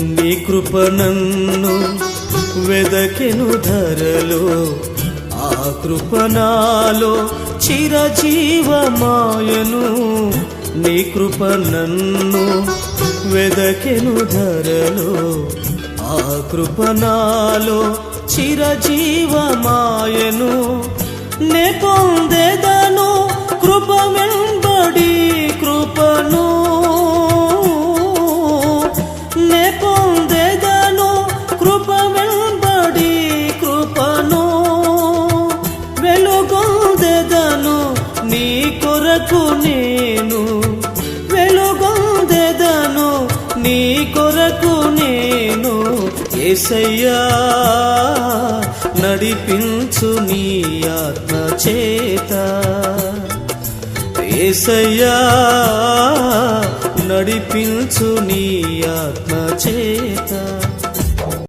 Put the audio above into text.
నీ కృప నన్ను వెదకెను ధరలో ఆ కృపనాలో చిరజీవమాయను. నీ కృప నన్ను వెదకెను ధరలో ఆ కృపనాలో చిరజీవమాయను. నే పొందేదను కృప వెలుగొందెదను నీ కొరకు నేను. వెలుగొందెదను నీ కొరకు నేను. ఏసయ్యా నడిపించు నీ ఆత్మ చేత. ఏసయ్యా నడిపించు నీ ఆత్మ చేత.